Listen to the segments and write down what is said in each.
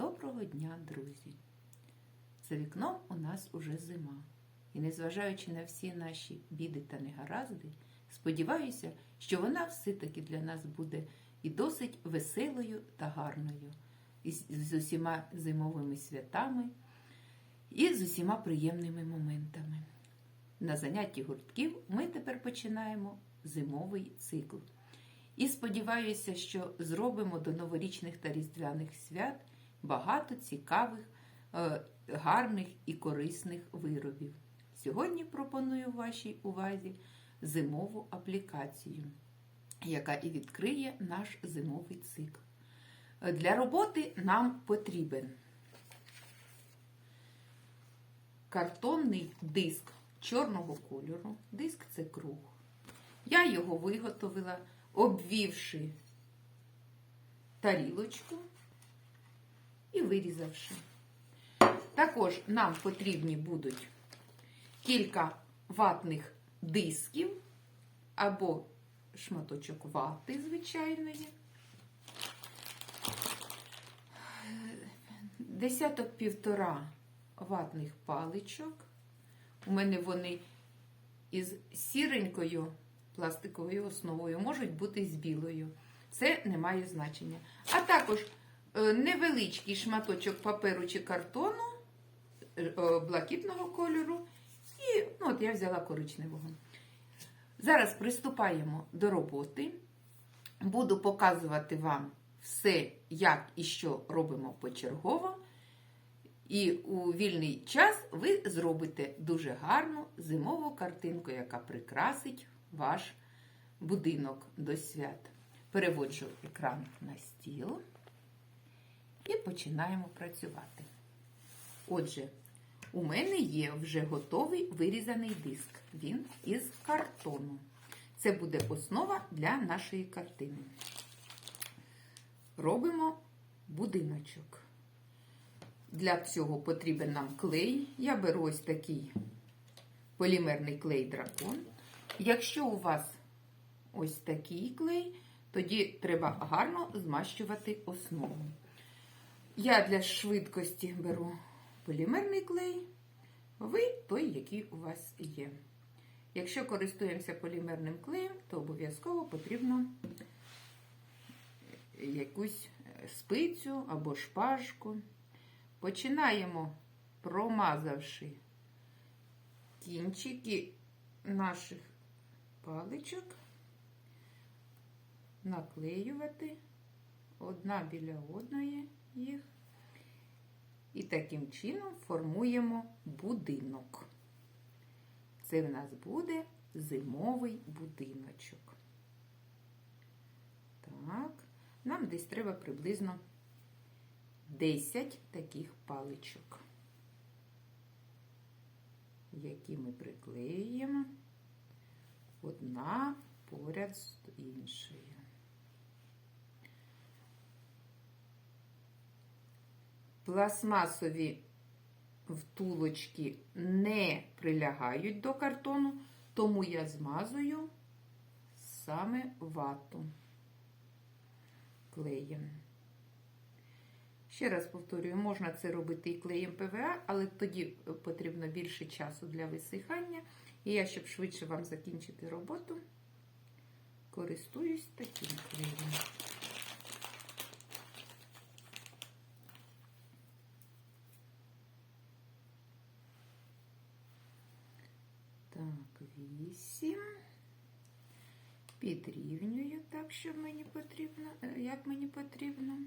Доброго дня, друзі! За вікном у нас уже зима. І незважаючи на всі наші біди та негаразди, сподіваюся, що вона все-таки для нас буде і досить веселою та гарною, і з- усіма зимовими святами, і з усіма приємними моментами. На занятті гуртків ми тепер починаємо зимовий цикл. І сподіваюся, що зробимо до новорічних та різдвяних свят багато цікавих, е, гарних і корисних виробів. Сьогодні пропоную вашій увазі зимову аплікацію, яка і відкриє наш зимовий цикл. Е, Для роботи нам потрібен картонний диск чорного кольору. Диск це круг. Я його виготовила, обвівши тарілочку і вирізавши. Також нам потрібні будуть кілька ватних дисків або шматочок вати звичайної. Десяток півтора ватних паличок. У мене вони із сіренькою пластиковою основою, можуть бути з білою. Це не має значення. А також невеличкий шматочок паперу чи картону е, е, блакитного кольору. І ну, от я взяла коричневого. Зараз приступаємо до роботи. Буду показувати вам все, як і що робимо почергово. І у вільний час ви зробите дуже гарну зимову картинку, яка прикрасить ваш будинок до свят. Переводжу екран на стіл і починаємо працювати. Отже, у мене є вже готовий вирізаний диск. Він із картону. Це буде основа для нашої картини. Робимо будиночок. Для цього потрібен нам клей. Я беру ось такий полімерний клей дракон. Якщо у вас ось такий клей, тоді треба гарно змащувати основу. Я для швидкості беру полімерний клей, ви той, який у вас є. Якщо користуємося полімерним клеєм, то обов'язково потрібно якусь спицю або шпажку. Починаємо, промазавши кінчики наших паличок, наклеювати одна біля одної їх. І таким чином формуємо будинок. Це в нас буде зимовий будиночок. Так, нам десь треба приблизно 10 таких паличок, які ми приклеюємо одна поряд з іншою. Пластмасові втулочки не прилягають до картону, тому я змазую саме вату клеєм. Ще раз повторюю, можна це робити і клеєм ПВА, але тоді потрібно більше часу для висихання. І я, щоб швидше вам закінчити роботу, користуюсь таким клеєм. Так, вісім. Підрівнюю так, що мені потрібно, е, як мені потрібно.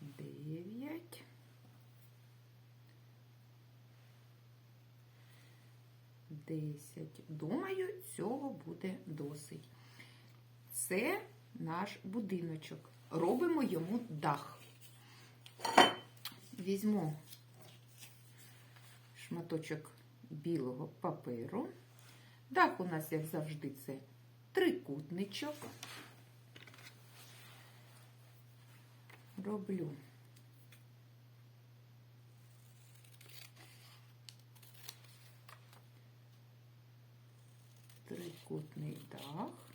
Дев'ять. Десять. Думаю, цього буде досить. Це наш будиночок. Робимо йому дах. Візьму шматочок білого паперу. Дах у нас, як завжди, це трикутничок. Роблю трикутний дах.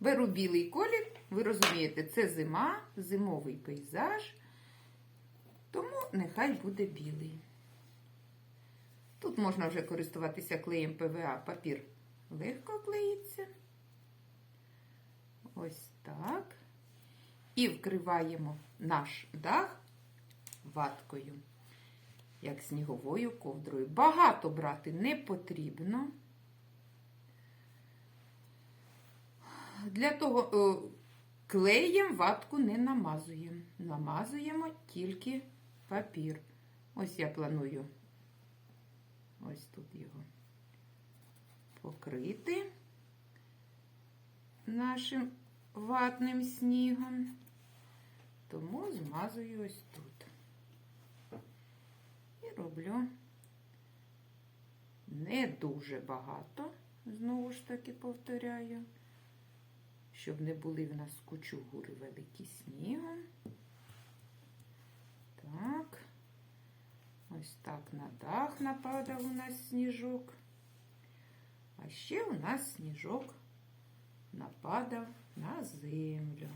Беру білий колір, ви розумієте, це зима, зимовий пейзаж, тому нехай буде білий. Тут можна вже користуватися клеєм ПВА, папір легко клеїться. Ось так. І вкриваємо наш дах ваткою, як сніговою ковдрою. Багато брати не потрібно. Для того е, клеєм ватку не намазуємо. Намазуємо тільки папір. Ось я планую ось тут його покрити нашим ватним снігом. Тому змазую ось тут. І роблю не дуже багато, знову ж таки повторяю, щоб не були в нас кучугури великі снігом. Так, ось так на дах нападав у нас сніжок. А ще у нас сніжок нападав на землю.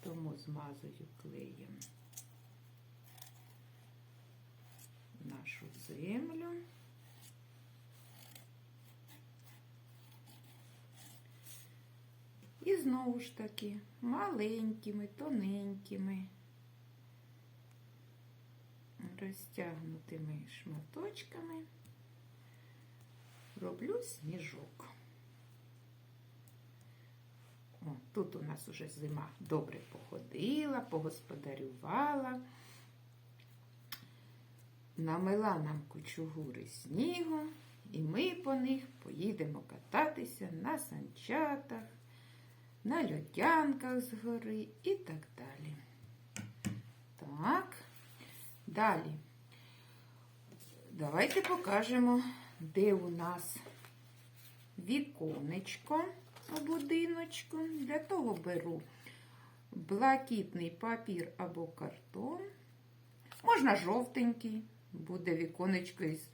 Тому змазую клеєм нашу землю. І знову ж таки маленькими, тоненькими, розтягнутими шматочками роблю сніжок. О, тут у нас уже зима добре походила, погосподарювала, намила нам кучугури снігу, і ми по них поїдемо кататися на санчатах, на льодянках з гори і так далі. Так, далі. Давайте покажемо, де у нас віконечко у будиночку. Для того беру блакитний папір або картон. Можна жовтенький, буде віконечко із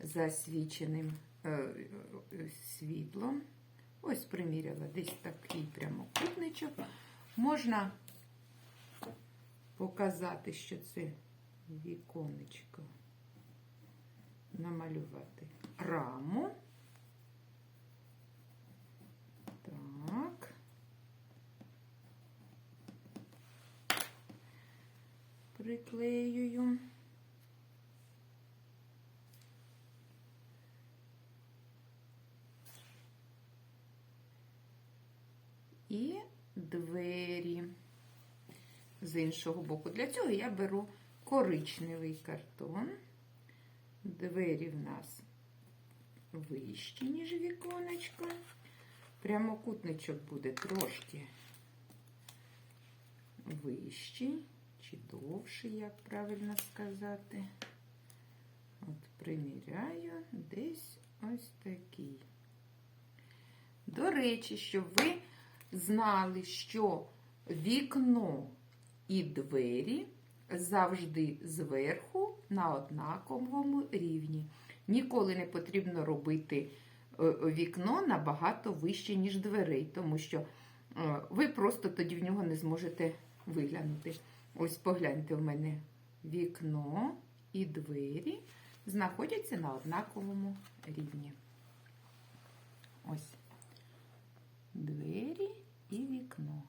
засвіченим е, світлом. Ось приміряла десь такий прямокутничок. Можна показати, що це віконечко, намалювати раму. Так. Приклеюю. І двері з іншого боку. Для цього я беру коричневий картон. Двері в нас вищі, ніж віконечко. Прямокутничок буде трошки вищий чи довший, як правильно сказати. От приміряю десь ось такий. До речі, щоб ви знали, що вікно і двері завжди зверху на однаковому рівні. Ніколи не потрібно робити вікно набагато вище, ніж дверей, тому що ви просто тоді в нього не зможете виглянути. Ось погляньте, у мене вікно і двері знаходяться на однаковому рівні. Ось двері і вікно.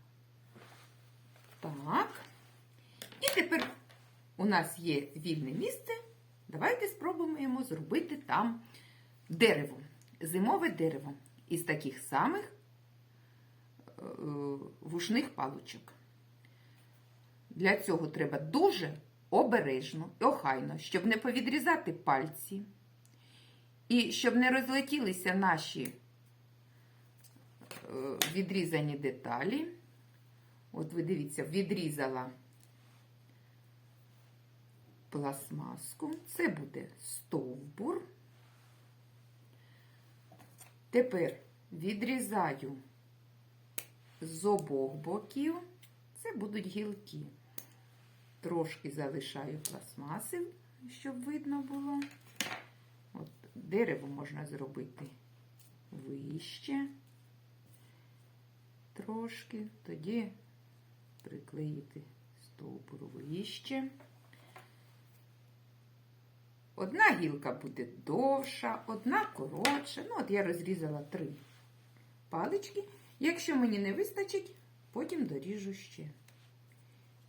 Так. І тепер у нас є вільне місце. Давайте спробуємо зробити там дерево зимове дерево із таких самих е, вушних палочок. Для цього треба дуже обережно і охайно, щоб не повідрізати пальці, і щоб не розлетілися наші е, відрізані деталі. От ви дивіться, відрізала пластмаску. Це буде стовбур. Тепер відрізаю з обох боків, це будуть гілки. Трошки залишаю пластмаси, щоб видно було. От Дерево можна зробити вище. трошки, тоді приклеїти стовбур вище. Одна гілка буде довша, одна коротша. Ну, от я розрізала три палички. Якщо мені не вистачить, потім доріжу ще.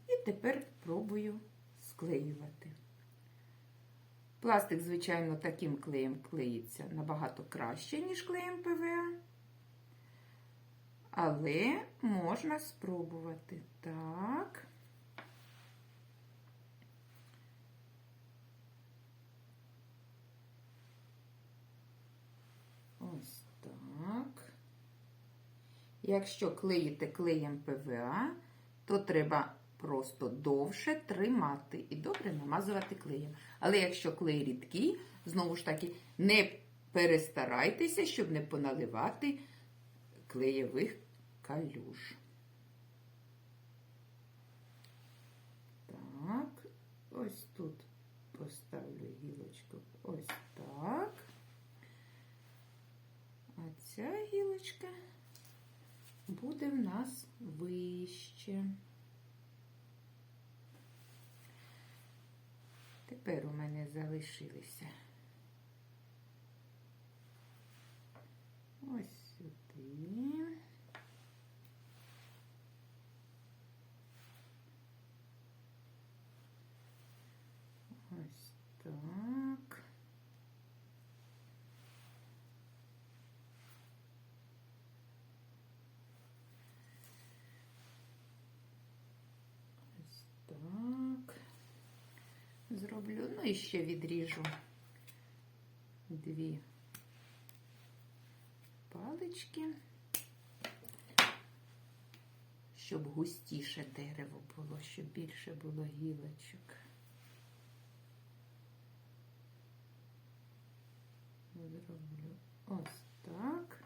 І тепер пробую склеювати. Пластик, звичайно, таким клеєм клеїться набагато краще, ніж клеєм ПВА. Але можна спробувати. Так. Ось так. Якщо клеїте клеєм ПВА, то треба просто довше тримати і добре намазувати клеєм. Але якщо клей рідкий, знову ж таки, не перестарайтеся, щоб не поналивати клеєвих калюж. Так, ось тут поставлю гілочку ось так. А ця гілочка буде в нас вище. Тепер у мене залишилися ось сюди. Ось так. Ось так. Зроблю. Ну і ще відріжу дві палички, щоб густіше дерево було, щоб більше було гілочок. Зроблю ось так.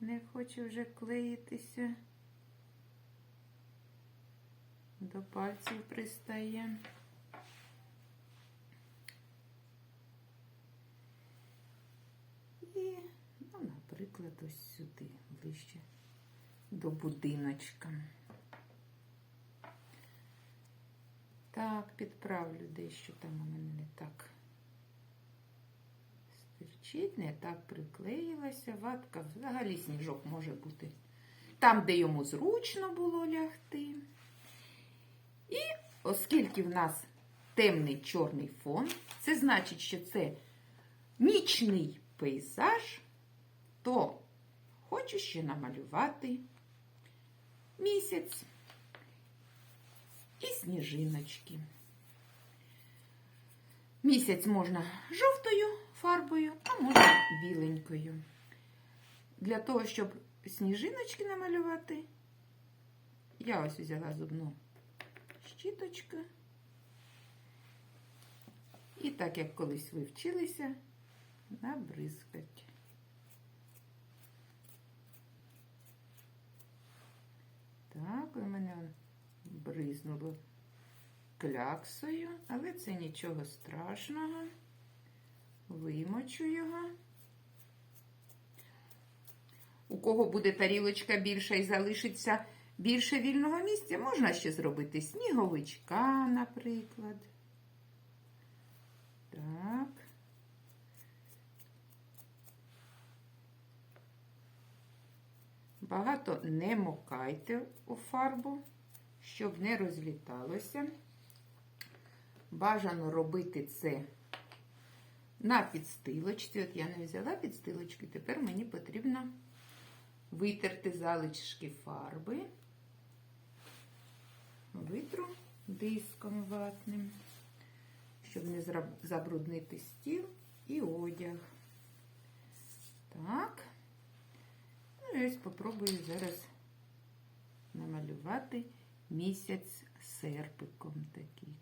Не хочу вже клеїтися. До пальців пристає. І, ну, наприклад, ось сюди, ближче до будиночка. Так, підправлю дещо там у мене не так стирчить, не так приклеїлася. Ватка взагалі сніжок може бути там, де йому зручно було лягти. І оскільки в нас темний чорний фон, це значить, що це нічний пейзаж, то хочу ще намалювати місяць і сніжиночки. Місяць можна жовтою фарбою, а можна біленькою. Для того, щоб сніжиночки намалювати, я ось взяла зубну щіточку. І так, як колись ви вчилися, набризкать. У мене бризнуло кляксою, але це нічого страшного. Вимочу його. У кого буде тарілочка більша і залишиться більше вільного місця, можна ще зробити сніговичка, наприклад. Так. Багато не мокайте у фарбу, щоб не розліталося. Бажано робити це на підстилочці. От я не взяла підстилочки, тепер мені потрібно витерти залишки фарби, витру диском ватним, щоб не забруднити стіл і одяг. Так. Ну ось попробую зараз намалювати місяць серпиком такий.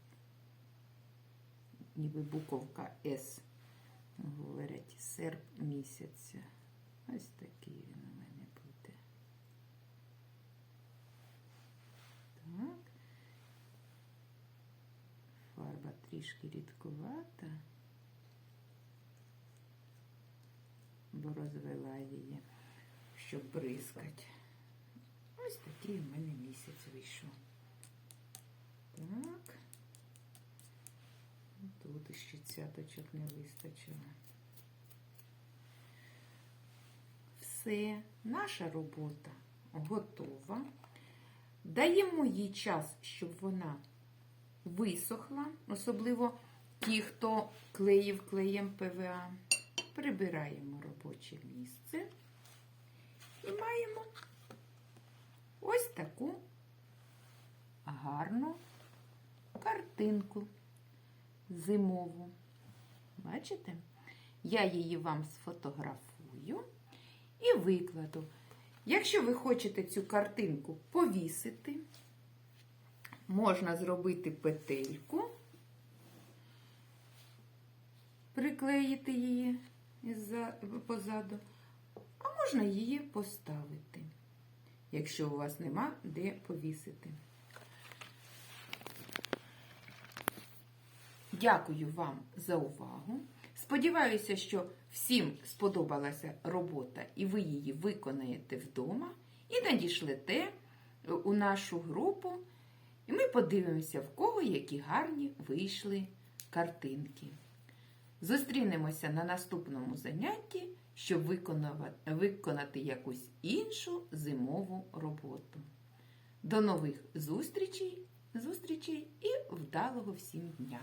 Ніби буковка С. Говорять, серп місяця. Ось такий він у мене буде. Так. Фарба трішки рідкувата, бо розвела її, щоб бризкати. Ось такий у мене місяць вийшов. Так. Тут ще цяточок не вистачило. Все, наша робота готова. Даємо їй час, щоб вона висохла, особливо ті, хто клеїв клеєм ПВА. Прибираємо робоче місце і маємо ось таку гарну картинку зимову. Бачите? Я її вам сфотографую і викладу. Якщо ви хочете цю картинку повісити, можна зробити петельку, приклеїти її позаду, а можна її поставити, якщо у вас нема де повісити. Дякую вам за увагу. Сподіваюся, що всім сподобалася робота і ви її виконаєте вдома і надішлете у нашу групу. І ми подивимося, в кого які гарні вийшли картинки. Зустрінемося на наступному занятті, щоб виконати якусь іншу зимову роботу. До нових зустрічей, зустрічей і вдалого всім дня!